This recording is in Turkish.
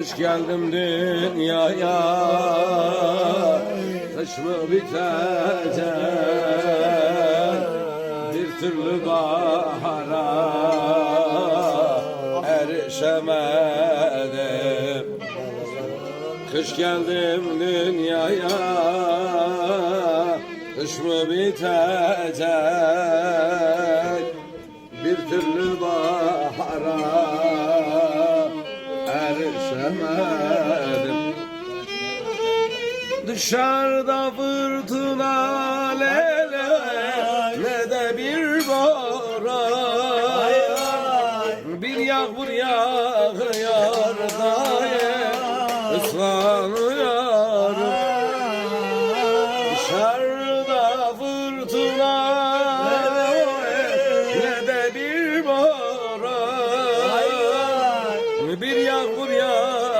Hoş geldim dünyaya. Kış mı bitecek? Bir türlü bahara Erişemedim. Kış geldim dünyaya. Kış mı bitecek? Bir türlü özledim Dışarıda fırtına lele Ne de bir boran Bir yağmur yağıyor dayı ıslanıyor. Dışarıda fırtına ne de bir boran Bir yağmur yağıyor